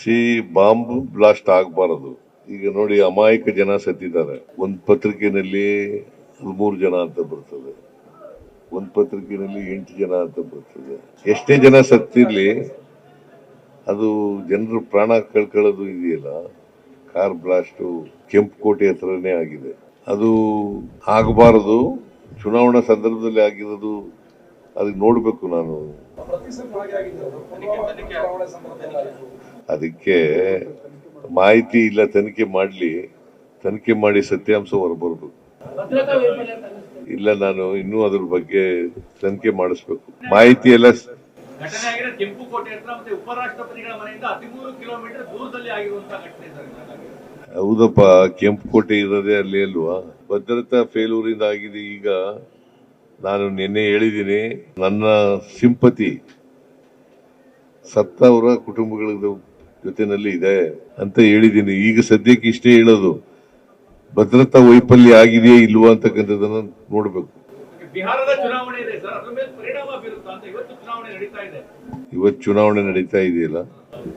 C bomb blast ಆಗಬಾರದು. ಈಗ ನೋಡಿ ಅಮಾಯಕ ಜನ ಸತ್ತಿದ್ದಾರೆ. ಒಂದು ಪತ್ರಿಕೆನಲ್ಲಿ ಹದಿಮೂರು ಜನ ಅಂತ ಬರ್ತದೆ. ಒಂದು ಪತ್ರಿಕೆನಲ್ಲಿ ಎಂಟು ಜನ ಅಂತ ಬರ್ತದೆ. ಎಷ್ಟೇ ಜನ ಸತ್ತಿರಲಿ, ಅದು ಜನರು ಪ್ರಾಣ ಕಳ್ಕೊಳ್ಳೋದು ಇದೆಯಲ್ಲ, ಕಾರ್ ಬ್ಲಾಸ್ಟ್ ಕೆಂಪುಕೋಟೆ ಹತ್ರನೇ ಆಗಿದೆ. ಅದು ಆಗಬಾರದು. ಚುನಾವಣಾ ಸಂದರ್ಭದಲ್ಲಿ ಆಗಿರೋದು ಅದಕ್ಕೆ ನೋಡಬೇಕು ನಾನು. ಅದಕ್ಕೆ ಮಾಹಿತಿ ಇಲ್ಲ ತನಿಖೆ ಮಾಡಲಿ. ತನಿಖೆ ಮಾಡಿ ಸತ್ಯಾಂಶ ಹೊರಬರ್ಬೇಕು. ಇಲ್ಲ ನಾನು ಇನ್ನೂ ಅದ್ರ ಬಗ್ಗೆ ತನಿಖೆ ಮಾಡಿಸ್ಬೇಕು. ಮಾಹಿತಿ ಎಲ್ಲ. ಹೌದಪ್ಪ ಕೆಂಪುಕೋಟೆ ಇರೋದೇ ಅಲ್ಲಿ ಅಲ್ವಾ? ಭದ್ರತಾ ಫೇಲೂರಿಂದ ಆಗಿದೆ ಈಗ. ನಾನು ನಿನ್ನೆ ಹೇಳಿದ್ದೀನಿ ನನ್ನ ಸಿಂಪತಿ ಸತ್ತವರ ಕುಟುಂಬಗಳ ಜೊತೆನಲ್ಲಿ ಇದೆ ಅಂತ ಹೇಳಿದ್ದೀನಿ. ಈಗ ಸದ್ಯಕ್ಕೆ ಇಷ್ಟೇ ಹೇಳೋದು ಭದ್ರತಾ ವೈಫಲ್ಯ ಆಗಿದೆಯೇ ಇಲ್ವಾ ಅಂತಕ್ಕಂಥದ್ದನ್ನ ನೋಡ್ಬೇಕು. ಬಿಹಾರದ ಚುನಾವಣೆ ಇದೆ ಸರ್ ಅದ್ರ ಮೇಲೆ ಪರಿಣಾಮ ಬೀರುತ್ತಾ ಅಂತ ಇವತ್ತು ಚುನಾವಣೆ ನಡೀತಾ ಇದೆ. ಇವತ್ತು ಚುನಾವಣೆ ನಡೀತಾ ಇದೆಯಲ್ಲ?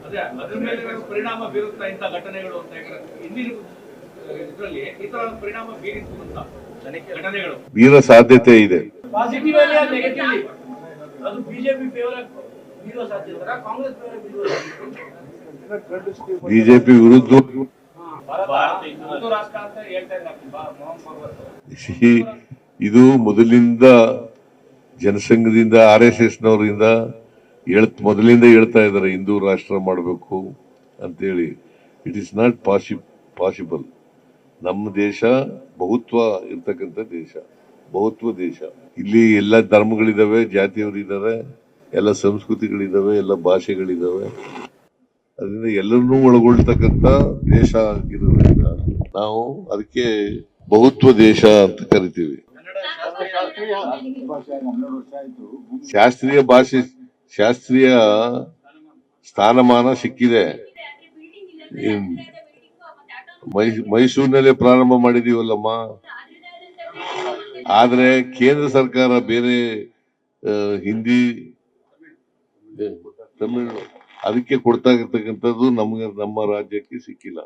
ಅದೇ ಅದ್ರ ಮೇಲೆ ಪರಿಣಾಮ ಬೀರುತ್ತಾ ಇಂಥ ಘಟನೆಗಳು ಅಂತ ಹೇಳಿದ್ರೆ ಹಿಂದಿನ ಇದರಲ್ಲಿ ಈ ಪರಿಣಾಮ ಬೀರಿತ್ತು ಅಂತ ಘಟನೆಗಳು. ಬೀರ ಸಾಧ್ಯತೆ ಇದೆ. ಬಿಜೆಪಿ ವಿರುದ್ಧ ಇದು ಮೊದಲಿಂದ ಜನಸಂಘದಿಂದ, ಆರ್ ಎಸ್ ಎಸ್ ನವರಿಂದ ಹೇಳ್ ಮೊದಲಿಂದ ಹೇಳ್ತಾ ಇದ್ದಾರೆ, ಹಿಂದೂ ರಾಷ್ಟ್ರ ಮಾಡಬೇಕು ಅಂತೇಳಿ. ಇಟ್ ಇಸ್ ನಾಟ್ ಪಾಸಿ ಪಾಸಿಬಲ್ ನಮ್ಮ ದೇಶ ಬಹುತ್ವ ಇರ್ತಕ್ಕಂಥ ದೇಶ, ಬಹುತ್ವ ದೇಶ. ಇಲ್ಲಿ ಎಲ್ಲ ಧರ್ಮಗಳಿದಾವೆ ಜಾತಿಯವರಿದ್ದಾರೆ. ಎಲ್ಲ ಸಂಸ್ಕೃತಿಗಳಿದಾವೆ, ಎಲ್ಲ ಭಾಷೆಗಳಿದಾವೆ. ಅದರಿಂದ ಎಲ್ಲರನ್ನೂ ಒಳಗೊಳ್ತಕ್ಕಂಥ ದೇಶ ಆಗಿರೋದ್ರಿಂದ ನಾವು ಅದಕ್ಕೆ ಬಹುತ್ವ ದೇಶ ಅಂತ ಕರಿತೀವಿ. ಶಾಸ್ತ್ರೀಯ ಭಾಷೆ, ಶಾಸ್ತ್ರೀಯ ಸ್ಥಾನಮಾನ ಸಿಕ್ಕಿದೆ. ಮೈಸೂರಿನಲ್ಲೇ ಪ್ರಾರಂಭ ಮಾಡಿದೀವಲ್ಲಮ್ಮ? ಆದ್ರೆ ಕೇಂದ್ರ ಸರ್ಕಾರ ಬೇರೆ ಹಿಂದಿ ತಮಿಳು ಅದಕ್ಕೆ ಕೊಡ್ತಾ ಇರ್ತಕ್ಕಂಥದ್ದು ನಮ್ಗೆ ನಮ್ಮ ರಾಜ್ಯಕ್ಕೆ ಸಿಕ್ಕಿಲ್ಲ.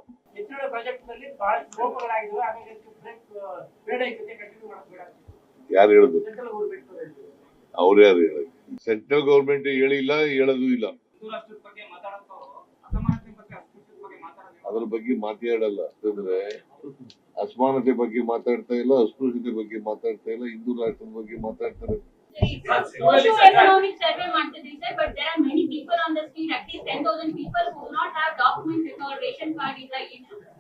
ಯಾರು ಹೇಳುದು? ಅವ್ರೇ ಯಾರು ಹೇಳೋದು? ಸೆಂಟ್ರಲ್ ಗೌರ್ಮೆಂಟ್ ಹೇಳಿಲ್ಲ ಹೇಳೋದು ಇಲ್ಲ. ಅದ್ರ ಬಗ್ಗೆ ಮಾತಾಡಲ್ಲ. ಅಂತಂದ್ರೆ ಅಸಮಾನತೆ ಬಗ್ಗೆ ಮಾತಾಡ್ತಾ ಇಲ್ಲ ಅಸ್ಪೃಶ್ಯತೆ ಬಗ್ಗೆ ಮಾತಾಡ್ತಾ ಇಲ್ಲ ಹಿಂದೂ ರಾಷ್ಟ್ರದ ಬಗ್ಗೆ ಮಾತಾಡ್ತಾರೆ. Socio-economic survey but there are people on the street ten thousand people who not have documents ration card ಇಲ್ಲ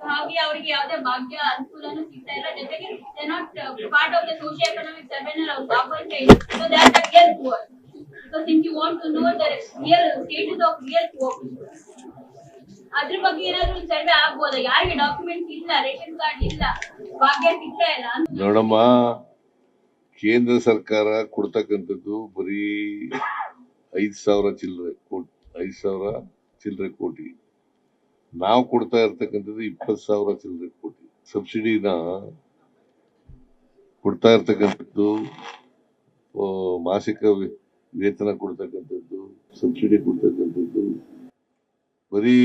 ಹಾಗೆ ಅವರಿಗೆ ಯಾವುದೇ ಭಾಗ್ಯ, ಅನುಕೂಲನೂ ಸಿಗ್ತಾ ಇಲ್ಲ. ಜೊತೆಗೆ part of the socio economic survey ನಲ್ಲಿ ಅವ್ರು ಭಾಗವಹಿಸ್ತಾ ಇಲ್ಲ so they are real to know the real status of real poor ಅದ್ರ ಬಗ್ಗೆ ಏನಾದ್ರು ಸರ್ವೆ ಆಗ್ಬೋದಾ? ಯಾರಿಗೆ ಡಾಕ್ಯುಮೆಂಟ್ಸ್ ಇಲ್ಲ ರೇಷನ್ ಕಾರ್ಡ್ ಇಲ್ಲ, ಭಾಗ್ಯ ಸಿಗ್ತಾ ಇಲ್ಲ ನೋಡಮ್ಮ ಕೇಂದ್ರ ಸರ್ಕಾರ ಕೊಡ್ತಕ್ಕಂಥದ್ದು ಬರೀ ಐದು ಸಾವಿರ ಚಿಲ್ಲರೆ ಕೋಟಿ, ಐದ್ ಸಾವಿರ ಚಿಲ್ಲರೆ ಕೋಟಿ. ನಾವು ಕೊಡ್ತಾ ಇರ್ತಕ್ಕಂಥದ್ದು ಇಪ್ಪತ್ತು ಸಾವಿರ ಚಿಲ್ಲರೆ ಕೋಟಿ. ಸಬ್ಸಿಡಿನ ಕೊಡ್ತಾ ಇರ್ತಕ್ಕಂಥದ್ದು ಮಾಸಿಕ ವೇತನ ಕೊಡ್ತಕ್ಕಂಥದ್ದು, ಸಬ್ಸಿಡಿ ಕೊಡ್ತಕ್ಕಂಥದ್ದು. ಬರೀ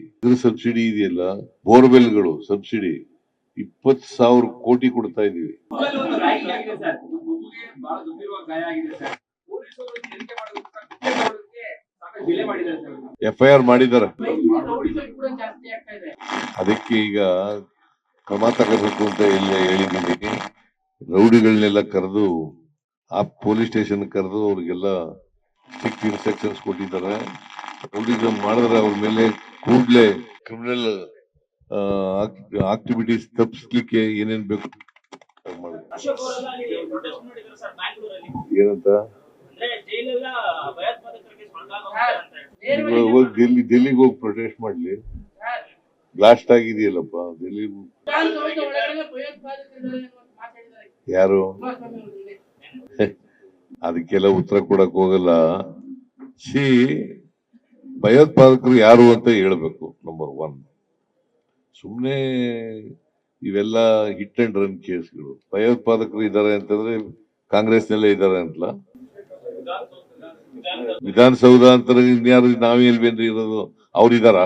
ಇದ್ರ ಸಬ್ಸಿಡಿ ಇದೆಯಲ್ಲ, ಬೋರ್ವೆಲ್ಗಳು, ಸಬ್ಸಿಡಿ. ಇಪ್ಪತ್ ಸಾವಿರ ಕೋಟಿ ಕೊಡ್ತಾ ಇದೀವಿ ಎಫ್ ಐ ಆರ್ ಇದೆ ಅದಕ್ಕೆ ಈಗ ಕ್ರಮ ತಗೋಬೇಕು ಅಂತ ಇಲ್ಲಿ ಹೇಳಿದ್ದೀನಿ ರೌಡಿಗಳನ್ನೆಲ್ಲ ಕರೆದು, ಆ ಪೊಲೀಸ್ ಸ್ಟೇಷನ್ ಕರೆದು ಅವ್ರಿಗೆಲ್ಲ ಸ್ಟ್ರಿಕ್ಟ್ ಇನ್ಸ್ಟ್ರಕ್ಷನ್ಸ್ ಕೊಟ್ಟಿದ್ದಾರೆ. ರೌಡಿಸಮ್ ಮಾಡಿದ್ರೆ ಅವ್ರ ಮೇಲೆ ಕೂಡ್ಲೆ ಕ್ರಿಮಿನಲ್ ಆಕ್ಟಿವಿಟೀಸ್ ತಪ್ಪಿಸ್ಲಿಕ್ಕೆ ಏನೇನ್ ಬೇಕು? ಏನಂತ? ಡೆಲ್ಲಿ ಡೆಲ್ಲಿಗೆ ಹೋಗಿ ಪ್ರೊಟೆಸ್ಟ್ ಮಾಡ್ಲಿ. ಬ್ಲಾಸ್ಟ್ ಆಗಿದೆಯಲ್ಲಪ್ಪ ಡೆಲ್ಲಿ ಯಾರು. ಅದಕ್ಕೆಲ್ಲ ಉತ್ತರ ಕೊಡಕ್ ಹೋಗಲ್ಲ. ಸಿ, ಭಯೋತ್ಪಾದಕರು ಯಾರು ಅಂತ ಹೇಳ್ಬೇಕು ನಂಬರ್ ಒನ್ ಸುಮ್ನೆ ಇವೆಲ್ಲ ಹಿಟ್ ಅಂಡ್ ರನ್ ಕೇಸ್ಗಳು. ಭಯೋತ್ಪಾದಕರು ಇದ್ದಾರೆ ಅಂತಂದ್ರೆ ಕಾಂಗ್ರೆಸ್ನಲ್ಲೇ ಇದ್ದಾರೆ ಅಂತಲ್ಲ. ವಿಧಾನಸೌಧ ಅಂತ ಇನ್ಯಾರು ನಾವೇ ಇಲ್ವೇನ್ರಿ ಇರೋದು? ಅವ್ರಿದಾರ?